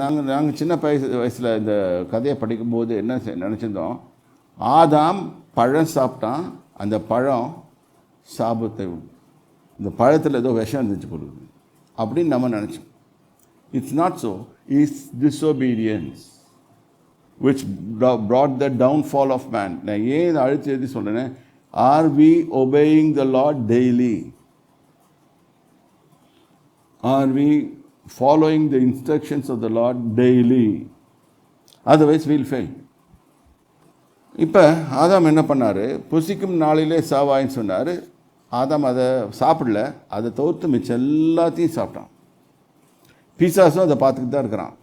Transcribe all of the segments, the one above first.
நாங்கள் நாங்கள் சின்ன வயசு வயசில் இந்த கதையை படிக்கும்போது என்ன நினச்சிருந்தோம்? ஆதாம் பழம் சாப்பிட்டான் அந்த பழம் சாபத்தை இந்த பழத்தில் ஏதோ விஷம் இருந்துச்சு கொடுக்குது அப்படின்னு நம்ம நினச்சோம். It's not so is disobedience which brought the downfall of man நான் ஏன் இதை அழுத்தி எழுதி சொல்கிறேன்னா are we obeying the Lord daily are we following the instructions of the Lord daily otherwise will fail இப்போ ஆதாம் என்ன பண்ணார்? புசிக்கும் நாளிலே சாவாயின்னு சொன்னார். ஆதாம் அதை சாப்பிடல. அதை தவிர்த்து மிச்சம் எல்லாத்தையும் சாப்பிட்டான். பீசாஸும் அதை பார்த்துக்கிட்டு தான் இருக்கிறான்.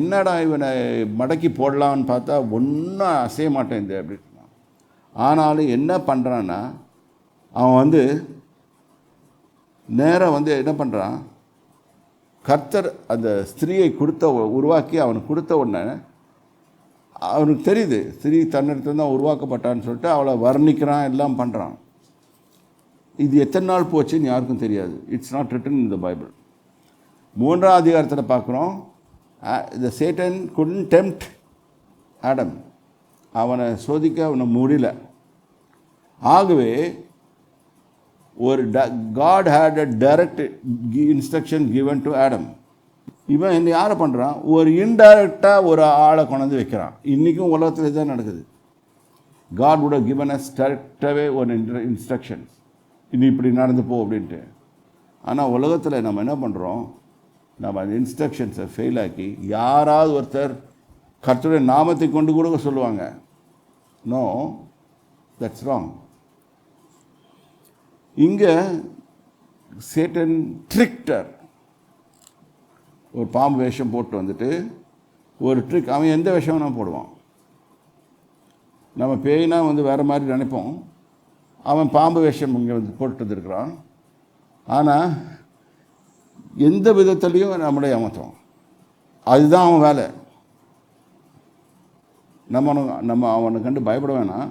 என்னடா இவனை மடக்கி போடலான்னு பார்த்தா ஒன்றும் அசைய மாட்டேங்குது அப்படின்னு ஆனாலும் என்ன பண்ணுறான்னா அவன் வந்து நேராக வந்து என்ன பண்ணுறான் கர்த்தர் அந்த ஸ்திரீயை கொடுத்த உருவாக்கி அவனுக்கு கொடுத்த உடனே அவனுக்கு தெரியுது ஸ்திரீ தன்னிடத்துல தான் உருவாக்கப்பட்டான்னு சொல்லிட்டு அவளை வர்ணிக்கிறான் எல்லாம் பண்ணுறான் இது எத்தனை நாள் போச்சுன்னு யாருக்கும் தெரியாது. It's not written in the Bible மூன்றாம் அதிகாரத்தில் பார்க்குறோம். The Satan couldn't tempt Adam அவனை சோதிக்க அவனை முடியல. ஆகவே ஒரு God had a direct instruction given to Adam இவன் என்ன யாரை பண்ணுறான் ஒரு இன்டைரக்டாக ஒரு ஆளை கொண்டாந்து வைக்கிறான். இன்றைக்கும் உலகத்தில் இதுதான் நடக்குது. God would given us us டேரக்டாகவே ஒரு இன்ஸ்ட்ரக்ஷன்ஸ் இது இப்படி நடந்து போ அப்படின்ட்டு. ஆனால் உலகத்தில் நம்ம என்ன பண்ணுறோம் நம்ம அந்த இன்ஸ்ட்ரக்ஷன்ஸை ஃபெயில் ஆக்கி யாராவது ஒருத்தர் கர்த்தருடைய நாமத்தை கொண்டு கூட சொல்லுவாங்க. நோ தட்ஸ் ராங் இங்கே சேட்டன் ட்ரிக்டர் ஒரு பாம்பு வேஷம் போட்டு வந்துட்டு ஒரு ட்ரிக் அவன் எந்த வேஷம் வேணால் போடுவான். நம்ம பேய்னா வந்து வேறு மாதிரி நினைப்போம். அவன் பாம்பு வேஷம் இங்கே வந்து போட்டு ஆனால் எந்த விதத்துலேயும் நம்மளை ஏமாற்றுவான் அதுதான் அவன் வேலை. நம்ம நம்ம அவனை கண்டு பயப்பட வேணாம்.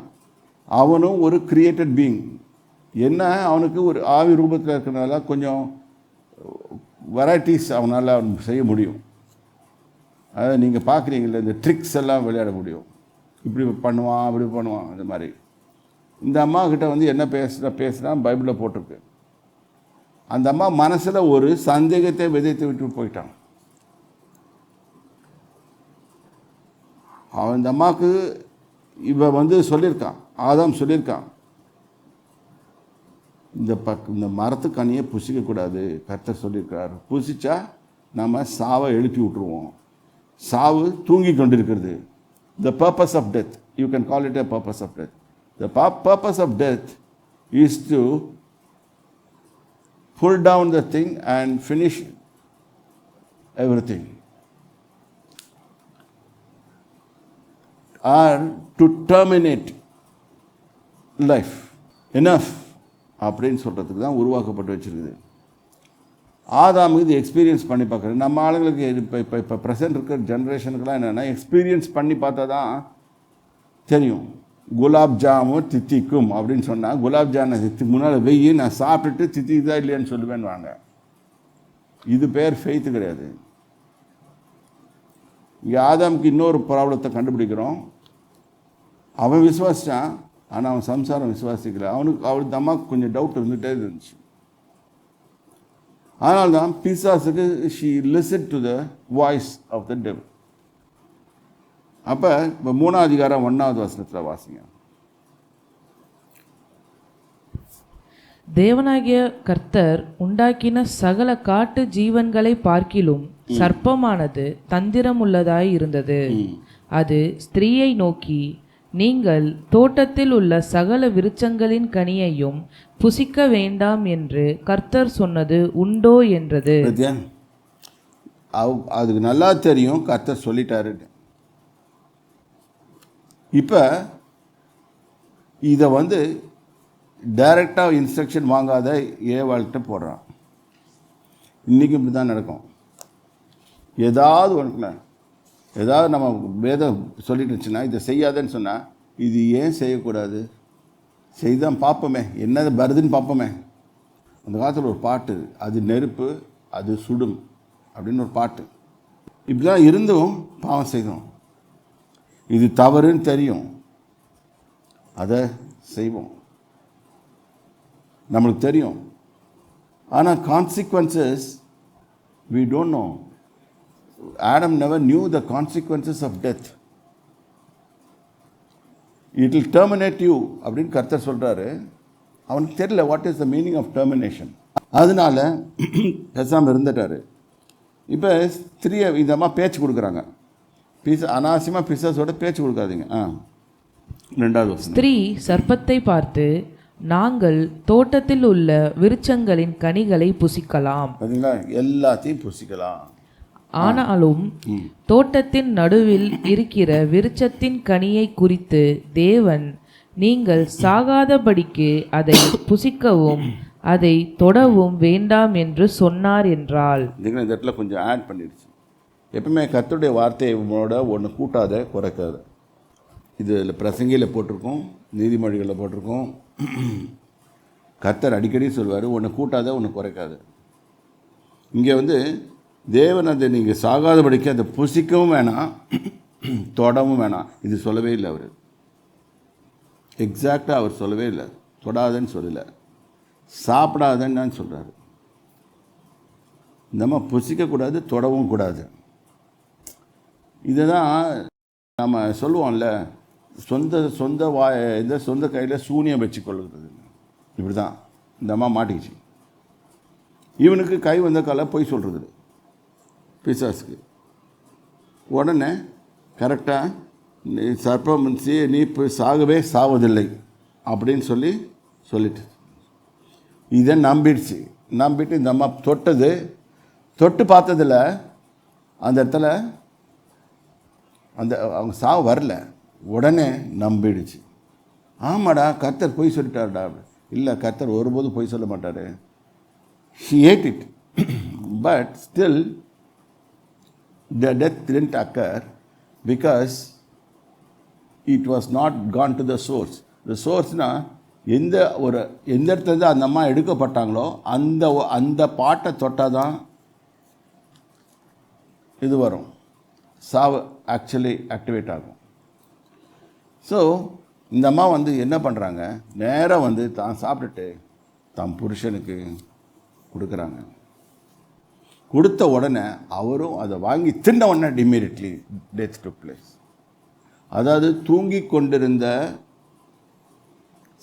அவனும் ஒரு கிரியேட்டட் பீயிங் என்ன அவனுக்கு ஒரு ஆவி ரூபத்தில் இருக்கிறனால கொஞ்சம் வெரைட்டிஸ் அவனால் அவன் செய்ய முடியும். அதாவது நீங்கள் பார்க்குறீங்களே இந்த ட்ரிக்ஸ் எல்லாம் விளையாட முடியும். இப்படி பண்ணுவான் அப்படி பண்ணுவான் அந்த மாதிரி. இந்த அம்மா கிட்ட வந்து என்ன பேசுகிற பேசுனா பைபிளில் போட்டிருக்கு. அந்த அம்மா மனசில் ஒரு சந்தேகத்தை விதைத்து விட்டு போயிட்டான். அவன் இந்த அம்மாவுக்கு இவன் வந்து சொல்லியிருக்கான் ஆதாம் சொல்லியிருக்கான். இந்த பக் இந்த மரத்துக்கனியை புசிக்கக்கூடாது கர்த்தர் சொல்லியிருக்கிறார் புசிச்சா நம்ம சாவை எழுப்பி விட்ருவோம் சாவு தூங்கி கொண்டிருக்கிறது the purpose of death you can call it a purpose of death the ப purpose of death is to pull down the thing and finish everything or to terminate life enough அப்படின்னு சொல்கிறதுக்கு தான் உருவாக்கப்பட்டு வச்சுருக்குது. ஆதாம் இது எக்ஸ்பீரியன்ஸ் பண்ணி பார்க்குறது. நம்ம ஆளுங்களுக்கு இப்போ இப்போ இப்போ ப்ரெசென்ட் இருக்கிற ஜென்ரேஷனுக்குலாம் என்னென்னா எக்ஸ்பீரியன்ஸ் பண்ணி பார்த்தா தான் தெரியும். குலாப் ஜாமுன் தித்திக்கும் அப்படின்னு சொன்னால் குலாப் ஜாமை தித்தி முன்னால் வெய்யி நான் சாப்பிட்டுட்டு தித்திக்குதா இல்லையான்னு சொல்லுவேன்னு வாங்க. இது பேர் ஃபெய்த்து கிடையாது. இங்கே ஆதாமுக்கு இன்னொரு ப்ராப்ளத்தை கண்டுபிடிக்கிறோம். அவன் விசுவாசித்தான் ஆனால் அவன் சம்சாரம் விசுவாசிக்கல. அவனுக்கு அவளுக்கு அம்மாவுக்கு கொஞ்சம் டவுட் இருந்துகிட்டே இருந்துச்சு. அதனால்தான் பிசாசுக்கு she listen to the voice of the devil அப்போ இப்போ மூணாவது அதிகாரம் ஒன்றாவது வசனத்தில் வாசிங்க. தேவனாகிய கர்த்தர் உண்டாக்கின சகல காட்டு ஜீவன்களை பார்க்கிலும் சர்ப்பமானது தந்திரமுள்ளதாய் இருந்தது. அது ஸ்திரீயை நோக்கி நீங்கள் தோட்டத்தில் உள்ள சகல விருட்சங்களின் கனியையும் புசிக்க வேண்டாம் என்று கர்த்தர் சொன்னது உண்டோ என்றது. அவ் அதுக்கு நல்லா தெரியும் கர்த்தர் சொல்லிட்டாருன்னு. இப்போ இதை வந்து டைரெக்டாக இன்ஸ்ட்ரக்ஷன் வாங்காத ஏவாள்கிட்ட போடுறான். இன்றைக்கும் இப்படி தான் நடக்கும். ஏதாவது ஒன்று ஏதாவது நம்ம வேதம் சொல்லிட்டு இருந்துச்சுன்னா இதை செய்யாதேன்னு சொன்னால் இது ஏன் செய்யக்கூடாது? செய்தான் பார்ப்போமே என்னது வருதுன்னு பார்ப்போமே அந்த காலத்தில் ஒரு பாட்டு அது நெருப்பு அது சுடும் அப்படின்னு ஒரு பாட்டு. இப்படிதான் இருந்தும் பாவம் செய்தோம். இது தவறுன்னு தெரியும். அதை செய்வோம். நம்மளுக்கு தெரியும். ஆனால் consequences we don't know Adam never knew the consequences of death. It will terminate you அப்படின்னு கர்த்தர் சொல்கிறாரு அவனுக்கு தெரியல what is the meaning of termination அதனால பேசாமல் இருந்துட்டாரு. இப்போ ஸ்திரியை இந்த அம்மா பேச்சு கொடுக்குறாங்க. பிசா அனாவசியமாக பிசாசோட பேச்சு கொடுக்காதீங்க. ஆ ரெண்டாவது ஸ்திரீ சர்ப்பத்தை பார்த்து நாங்கள் தோட்டத்தில் உள்ள விருட்சங்களின் கனிகளை புசிக்கலாம். பார்த்தீங்களா எல்லாத்தையும் புசிக்கலாம். ஆனாலும் தோட்டத்தின் நடுவில் இருக்கிற விருட்சத்தின் கனியை குறித்து தேவன் நீங்கள் சாகாதபடிக்கு அதை புசிக்கவும் அதை தொடவும் வேண்டாம் என்று சொன்னார் இதுக்கு இந்த இடத்துல கொஞ்சம் ஆட் பண்ணிடுச்சு. எப்பவுமே கர்த்தருடைய வார்த்தையோட ஒன்று கூட்டாத குறைக்காத. இது இதில் பிரசங்கியில் போட்டிருக்கோம் நீதிமொழிகளில் போட்டிருக்கோம். கர்த்தர் அடிக்கடி சொல்வார் ஒன்று கூட்டாத ஒன்று குறைக்காத. இங்கே வந்து தேவன் அதை நீங்கள் சாகாதபடிக்கு அதை புசிக்கவும் வேணாம் தொடவும் வேணாம். இது சொல்லவே இல்லை அவர். எக்ஸாக்டாக அவர் சொல்லவே இல்லை. தொடாதன்னு சொல்லலை. சாப்பிடாதன்னு தான் சொல்கிறாரு நம்ம புசிக்கக்கூடாது தொடவும் கூடாது. இதுதான் நம்ம சொல்லுவோம்ல சொந்த சொந்த வாய் இந்த சொந்த கையில் சூனியம் வச்சு கொள்கிறது இப்படி தான் இந்த அம்மா மாட்டிக்கிச்சு. இவனுக்கு கை வந்த காலை போய் சொல்கிறது பிசாஸ்க்கு உடனே கரெக்டாக நீ சர்ப்பம் நீ இப்போ சாகவே சாவதில்லை அப்படின்னு சொல்லி சொல்லிட்டு. இதை நம்பிடுச்சு. நம்பிட்டு இந்த அம்மா தொட்டது. தொட்டு பார்த்ததில் அந்த இடத்துல அந்த அவங்க சாவு வரல. உடனே நம்பிடுச்சு. ஆமாடா கர்த்தர் பொய் சொல்லிட்டாருடா. இல்லை கர்த்தர் ஒருபோதும் பொய் சொல்ல மாட்டார். She ate it but still the death didn't occur because it was not gone to the source the சோர்ஸ்னால் எந்த ஒரு எந்த இடத்துல அந்த அம்மா எடுக்கப்பட்டாங்களோ அந்த அந்த பாட்டை தொட்டால் தான் இது வரும். சாவு ஆக்சுவலி ஆக்டிவேட் ஆகும். ஸோ இந்த அம்மா வந்து என்ன பண்ணுறாங்க நேராக வந்து தான் சாப்பிட்டுட்டு தம் புருஷனுக்கு கொடுக்குறாங்க. கொடுத்த உடனே அவரும் அதை வாங்கி தின்ன உடனே இம்மீடியட்லி டெத் டு பிளேஸ் அதாவது தூங்கி கொண்டிருந்த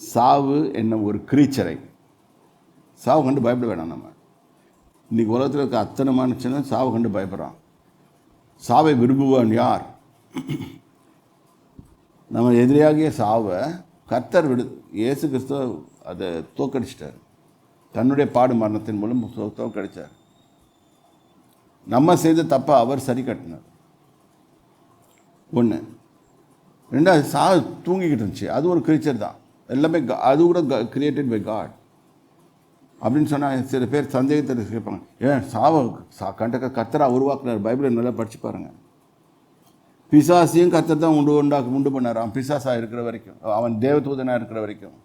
சாவு என்ன ஒரு கிரீச்சரை சாவு கண்டு பயப்பட வேணாம் நம்ம. இன்றைக்கி உலகத்தில் இருக்க அத்தனை மனுஷனும் சாவு கண்டு பயப்படுறான். சாவை விரும்புவான் யார்? நம்ம எதிரியாகிய சாவை கர்த்தர் விடு இயேசு கிறிஸ்துவ அதை தோக்கடிச்சிட்டார் தன்னுடைய பாடு மரணத்தின் மூலம் தோக்கடிச்சார் நம்ம செய்த தப்பை அவர் சரி கட்டினார். ஒன்று ரெண்டாவது சா தூங்கிக்கிட்டு இருந்துச்சு. அது ஒரு கிரீச்சர் தான். எல்லாமே அது கூட கிரியேட்டட் பை காட் அப்படின்னு சொன்னால் சில பேர் சந்தேகத்தை கேட்பாங்க ஏன் சாவை சா கண்டக்க கத்தரா உருவாக்குனார்? பைபிளை நல்லா படித்து பாருங்கள் பிசாசையும் கத்தர் தான் உண்டு உண்டாக்கு உண்டு பண்ணார் அவன் பிசாசாக இருக்கிற வரைக்கும். அவன் தேவதூதனாக இருக்கிற வரைக்கும்.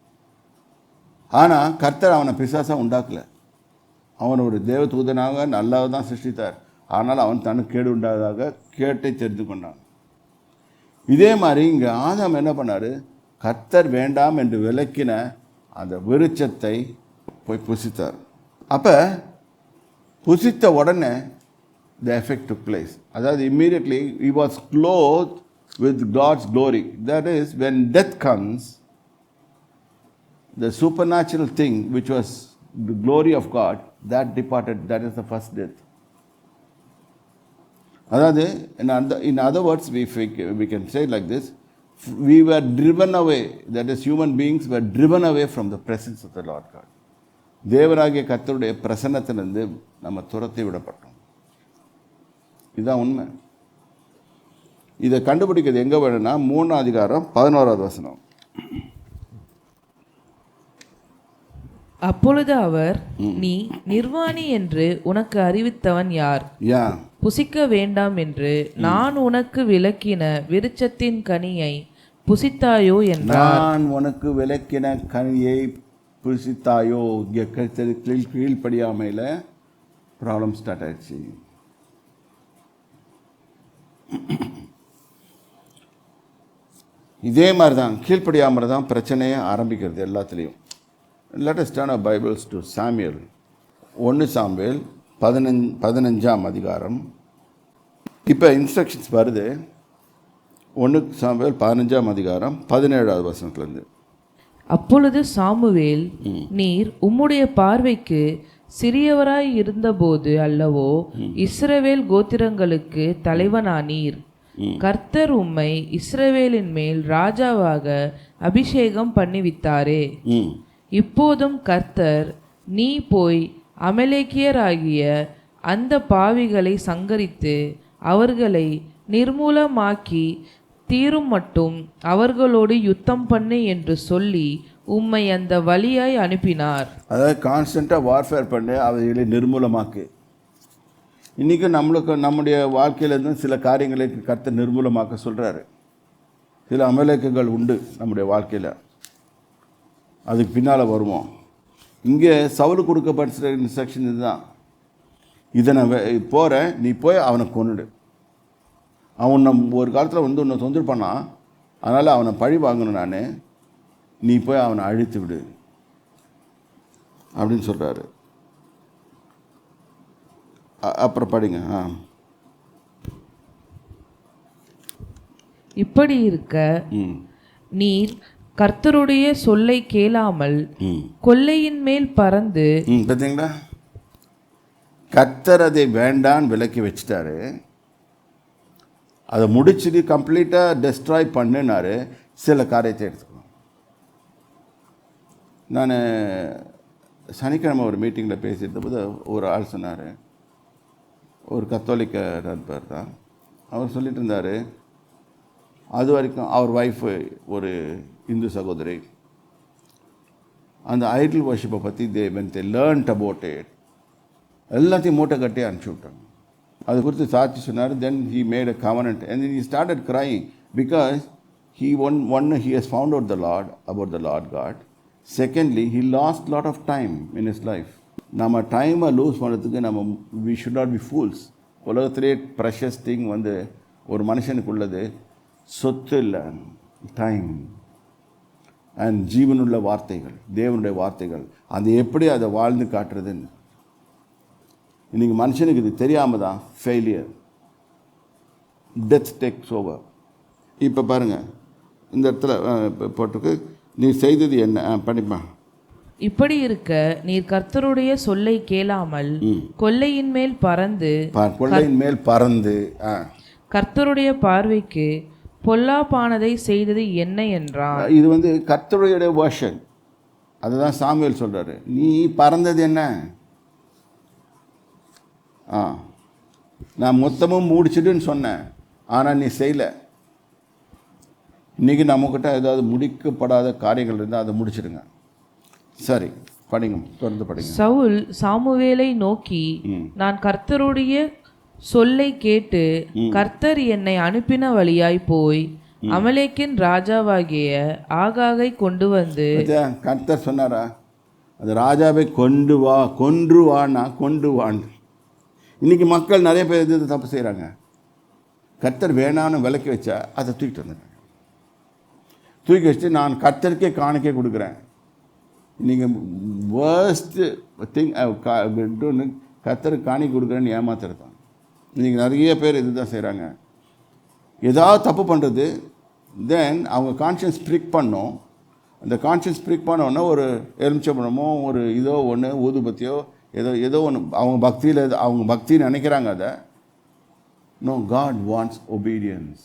ஆனால் கர்த்தர் அவனை பிசாசாக உண்டாக்கலை. அவனோட தேவதூதனாக நல்லா தான் சிருஷ்டித்தார். ஆனால் அவன் தனக்கு கேடு உண்டாதாக கேட்டை தெரிந்து கொண்டான். இதே மாதிரி இங்கே ஆதாம் என்ன பண்ணார்? கத்தர் வேண்டாம் என்று விளக்கின அந்த விருச்சத்தை போய் புசித்தார். அப்போ புசித்த உடனே த எஃபெக்ட் டு பிளேஸ் அதாவது immediately he was clothed with God's glory that is when death comes the supernatural thing which was the glory of God that departed that is the first death அதாவது in other words we we can say like this we were driven away that is human beings were driven away from the presence of the Lord God தேவராகிய கத்தருடைய பிரசன்னத்திலிருந்து நம்ம துரத்தி விடப்பட்டோம் இதுதான் உண்மை இதை கண்டுபிடிக்கிறது எங்கே வேணும்னா மூணாம் அதிகாரம் பதினோராவது வசனம் அப்பொழுது அவர் நீ நிர்வாணி என்று உனக்கு அறிவித்தவன் யார்? புசிக்க வேண்டாம் என்று நான் உனக்கு விளக்கின விருச்சத்தின் கனியை புசித்தாயோ என்றார். நான் உனக்கு விளக்கின கனியை புசித்தாயோ? இங்கே கீழ் கீழ்ப்படியாமையில் ப்ராப்ளம் ஸ்டார்ட் ஆயிடுச்சு. இதே மாதிரி தான் கீழ்ப்படியாமல் தான் பிரச்சனையை ஆரம்பிக்கிறது எல்லாத்துலேயும். லேட்டஸ்ட் ஆன பைபிள்ஸ் டு சாமியல் ஒன்று சாம்பியல் பதினஞ்சு பதினஞ்சாம் அதிகாரம். இப்போ இன்ஸ்ட்ரக்ஷன்ஸ் வருது. ஒன்று சாம்பியல் பதினஞ்சாம் அதிகாரம் பதினேழாவது வசனத்துலேருந்து. அப்பொழுது சாமுவேல் நீர் உம்முடைய பார்வைக்கு சிறியவராய் இருந்தபோது அல்லவோ இஸ்ரவேல் கோத்திரங்களுக்கு தலைவனானீர். கர்த்தர் உம்மை இஸ்ரவேலின் மேல் ராஜாவாக அபிஷேகம் பண்ணிவித்தாரே ம். இப்போதும் கர்த்தர் நீ போய் அமலேக்கியராகிய அந்த பாவிகளை சங்கரித்து அவர்களை நிர்மூலமாக்கி தீரும் மட்டும் அவர்களோடு யுத்தம் பண்ணு என்று சொல்லி உம்மை அந்த வழியாய் அனுப்பினார். அதாவது கான்ஸ்டண்ட்டாக வார்ஃபேர் பண்ணி அவைகளை நிர்மூலமாக்கு. இன்றைக்கும் நம்மளுக்கு நம்முடைய வாழ்க்கையிலேருந்து சில காரியங்களை கர்த்தர் நிர்மூலமாக்க சொல்கிறாரு சில அமலேக்கங்கள் உண்டு நம்முடைய வாழ்க்கையில். அதுக்கு பின்னால் வருவோம். இங்கே சவுலு கொடுக்கப்பட்ட இன்ஸ்ட்ரக்ஷன் இதுதான். இதை நான் போகிறேன் நீ போய் அவனை கொன்னுடு. அவன் நம் ஒரு காலத்தில் வந்து உன்னை பண்ணான். அதனால் அவனை பழி வாங்கணும் நான். நீ போய் அவனை அழித்து விடு. அப்படின்னு சொல்கிறாரு அப்புறம் படிங்க ஆ. இப்படி இருக்க நீர் கர்த்தருடைய சொல்லை கேளாமல் கொல்லையின் மேல் பறந்து பார்த்தீங்களா? கர்த்தர் அதை வேண்டான்னு விலக்கி வச்சிட்டாரு. அதை முடிச்சுட்டு கம்ப்ளீட்டாக டெஸ்ட்ராய் பண்ணுனாரு. சில காரியத்தை எடுத்துக்கணும். நான் சனிக்கிழமை ஒரு மீட்டிங்கில் பேசியிருந்த போது ஒரு ஆள் சொன்னார். ஒரு கத்தோலிக்க நண்பர் தான் அவர் சொல்லிட்டு இருந்தார் அது வரைக்கும் அவர் ஒய்ஃபு ஒரு இந்து சகோதரி. அந்த ஐடில் வர்ஷிப்பை பற்றி they when they learned about it எல்லாத்தையும் மூட்டை கட்டி அனுப்பிச்சி விட்டாங்க. அது குறித்து சாட்சி சொன்னார் then he made a covenant and he started crime because he one one he has found out the lord about the lord god secondly he lost lot of time in his life நம்ம டைமை lose பண்ணுறதுக்கு நம்ம we should not be fools உலகத்திலே precious thing வந்து ஒரு மனுஷனுக்கு உள்ளது சொத்து இல்லை டைம் அண்ட் ஜீவனுள்ள வார்த்தைகள் தேவனுடைய வார்த்தைகள் அது எப்படி அதை வாழ்ந்து காட்டுறதுன்னு. இன்னைக்கு மனுஷனுக்கு இது தெரியாமல் தான் ஃபெயிலியர் டெத் டேக்ஸ் ஓவர் இப்போ பாருங்கள் இந்த இடத்துல போட்டிருக்கு நீ செய்தது என்ன? படிப்பா இப்படி இருக்க நீர் கர்த்தருடைய சொல்லை கேளாமல் கொல்லையின் மேல் பறந்து கொள்ளையின் மேல் பறந்து கர்த்தருடைய பார்வைக்கு பொல்லாப்பானதை செய்தது என்ன என்றான்? இது வந்து கர்த்தருடைய வேர்ஷன் அதுதான் சாமுவேல் சொல்கிறாரு நீ பறந்தது என்ன? ஆ நான் மொத்தமும் முடிச்சிடுன்னு சொன்னேன். ஆனால் நீ செய்யலை. இன்றைக்கி நம்மக்கிட்ட ஏதாவது முடிக்கப்படாத காரியங்கள் இருந்தால் அதை முடிச்சிடுங்க. சரி படிங்க தொடர்ந்து படிங்க. சவுல் சாமுவேலை நோக்கி நான் கர்த்தருடைய சொல்லை கேட்டு கர்த்தர் என்னை அனுப்பின வழியாய் போய் அமலேக்கின் ராஜாவாகிய ஆகாகை கொண்டு வந்து? கர்த்தர் சொன்னாரா? அது ராஜாவை கொண்டு வா கொன்று வான்னா கொண்டு வான்னு இன்றைக்கி மக்கள் நிறைய பேர் இது தப்பு செய்கிறாங்க கர்த்தர் வேணான்னு விலக்கி வச்சா அதை தூக்கிட்டு வந்துடுறாங்க. தூக்கி வச்சுட்டு நான் கர்த்தருக்கே காணிக்கை கொடுக்குறேன். நீங்கள் வேர்ஸ்ட்டு திங் கர்த்தருக்கு காணிக்கை கொடுக்குறேன்னு ஏமாத்துறதான் இன்றைக்கி நிறைய பேர் இதுதான் செய்கிறாங்க ஏதாவது தப்பு பண்ணுறது தென் அவங்க கான்ஷியன்ஸ் ப்ரிக் பண்ணோம். அந்த கான்ஷியன்ஸ் ப்ரிக் பண்ணோன்னா ஒரு எலுமிச்சம்பழமோ ஒரு இதோ ஒன்று ஊதுபத்தியோ ஏதோ ஏதோ ஒன்று அவங்க பக்தியில் அவங்க பக்தின்னு நினைக்கிறாங்க அதை. No God wants obedience